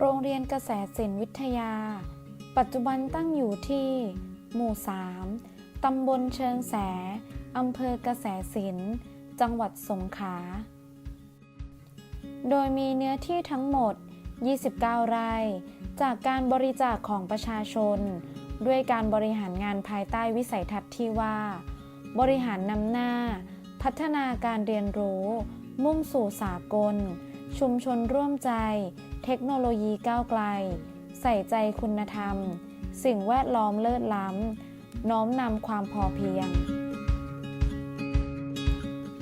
โรงเรียนกระแสศิลป์วิทยา ปัจจุบันตั้งอยู่ที่ หมู่ 3 ตำบลเชิงแส อำเภอกระแสศิลป์ จังหวัดสงขลา โดยมีเนื้อที่ทั้งหมด 29 ไร่ จากการบริจาคของประชาชน ด้วยการบริหารงานภายใต้วิสัยทัศน์ที่ว่า บริหารนำหน้า พัฒนาการเรียนรู้ มุ่งสู่สากล ชุมชนร่วมใจ เทคโนโลยีก้าวไกล ใส่ใจคุณธรรม สิ่งแวดล้อมเลิศล้ำ น้อมนำความพอเพียง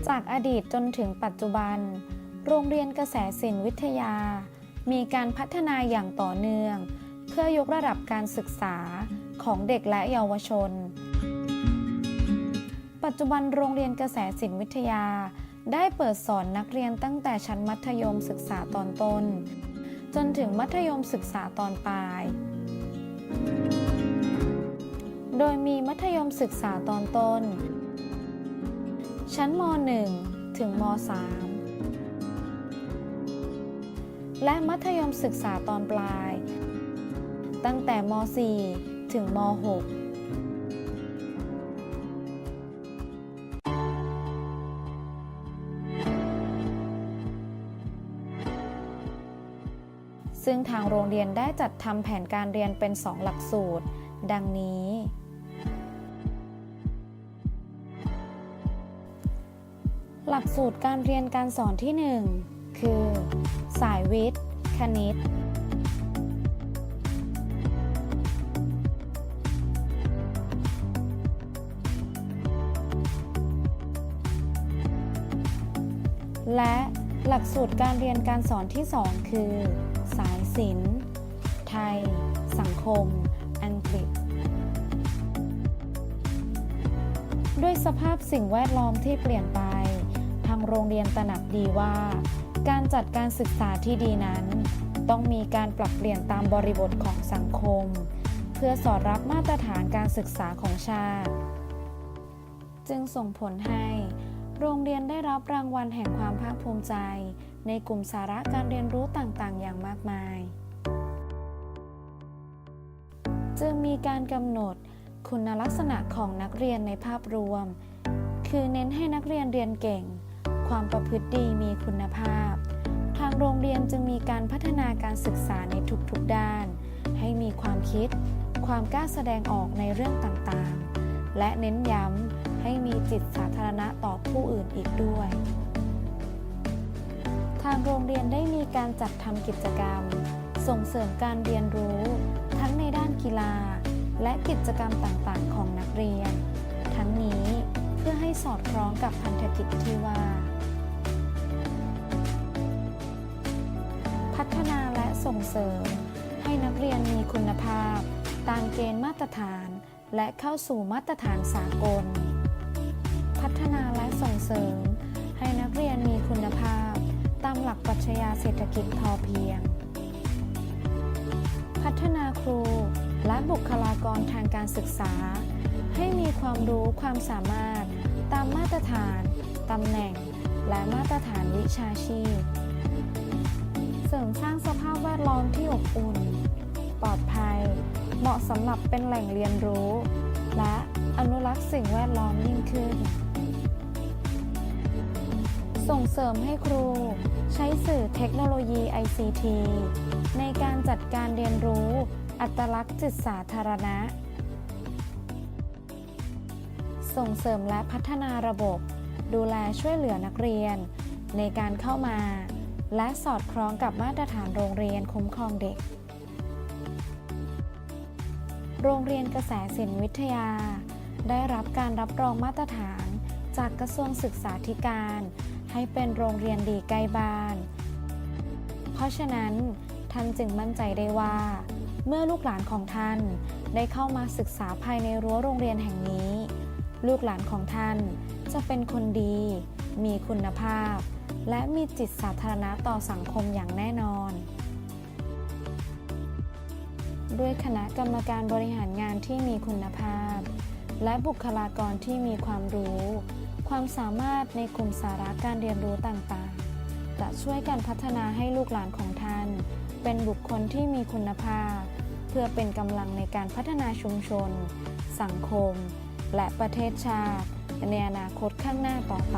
จากอดีตจนถึงปัจจุบัน โรงเรียนกระแสศิลป์วิทยา มีการพัฒนาอย่างต่อเนื่อง เพื่อยกระดับการศึกษาของเด็กและเยาวชน ปัจจุบันโรงเรียนกระแสศิลป์วิทยาได้เปิดสอนนักเรียนตั้งแต่ชั้นมัธยมศึกษาตอนต้น จนถึงมัธยมศึกษาตอนปลาย โดยมีมัธยมศึกษาตอนต้น ชั้นม .1 ถึงม .3 และมัธยมศึกษาตอนปลาย ตั้งแต่ม .4 ถึงม .6 ซึ่งทางโรงเรียนได้จัดทำแผนการเรียนเป็น 2 หลักสูตร ดังนี้ หลักสูตรการเรียนการสอนที่ 1 คือ สายวิทย์ คณิต และหลักสูตรการเรียนการสอนที่ 2 คือ ศิลป์ ไทย สังคม อังกฤษ ด้วยสภาพสิ่งแวดล้อมที่เปลี่ยนไป ทางโรงเรียนตระหนักดีว่า การจัดการศึกษาที่ดีนั้น ต้องมีการปรับเปลี่ยนตามบริบทของสังคม เพื่อสอดรับมาตรฐานการศึกษาของชาติ จึงส่งผลให้ โรงเรียนได้รับรางวัลแห่งความภาคภูมิใจ ในกลุ่มสาระการเรียนรู้ต่างๆ อย่างมากมาย จึงมีการกำหนดคุณลักษณะของนักเรียนในภาพรวม คือเน้นให้นักเรียนเรียนเก่ง ความประพฤติดีมีคุณภาพ ทางโรงเรียนจึงมีการพัฒนาการศึกษาในทุกๆด้าน ให้มีความคิด ความกล้าแสดงออกในเรื่องต่างๆ และเน้นย้ำให้มีจิตสาธารณะต่อผู้อื่นอีกด้วย ทางโรงเรียนได้มีการจัดทำกิจกรรม ส่งเสริมการเรียนรู้ ทั้งในด้านกีฬา และกิจกรรมต่างๆ ของนักเรียน ทั้งนี้เพื่อให้สอดคล้องกับพันธกิจที่ว่า พัฒนาและส่งเสริม ให้นักเรียนมีคุณภาพ ตามเกณฑ์มาตรฐาน และเข้าสู่มาตรฐานสากล พัฒนาและส่งเสริม รัชญาเศรษฐกิจพอเพียง พัฒนาครูและบุคลากรทางการศึกษา ให้มีความรู้ความสามารถตามมาตรฐานตำแหน่ง และมาตรฐานวิชาชีพ เสริมสร้างสภาพแวดล้อมที่อบอุ่น ปลอดภัย เหมาะสำหรับเป็นแหล่งเรียนรู้ และอนุรักษ์สิ่งแวดล้อมยิ่งขึ้น ส่งเสริมให้ครู ใช้สื่อเทคโนโลยี ICT ในการจัดการเรียนรู้ อัตลักษณ์จิตสาธารณะ ส่งเสริมและพัฒนาระบบ ดูแลช่วยเหลือนักเรียน ในการเข้ามา และสอดคล้องกับมาตรฐานโรงเรียนคุ้มครองเด็ก โรงเรียนกระแสศิลป์วิทยา ได้รับการรับรองมาตรฐานจากกระทรวงศึกษาธิการ ให้เป็นโรงเรียนดีใกล้บ้าน เพราะฉะนั้นท่านจึงมั่นใจได้ว่า เมื่อลูกหลานของท่านได้เข้ามาศึกษาภายในรั้วโรงเรียนแห่งนี้ ลูกหลานของท่านจะเป็นคนดี มีคุณภาพ และมีจิตสาธารณะต่อสังคมอย่างแน่นอน ด้วยคณะกรรมการบริหารงานที่มีคุณภาพ และบุคลากรที่มีความรู้ ความสามารถในกลุ่มสาระการเรียนรู้ต่างๆ จะช่วยกันพัฒนาให้ลูกหลานของท่าน เป็นบุคคลที่มีคุณภาพ เพื่อเป็นกำลังในการพัฒนาชุมชน สังคม และประเทศชาติ ในอนาคตข้างหน้าต่อไป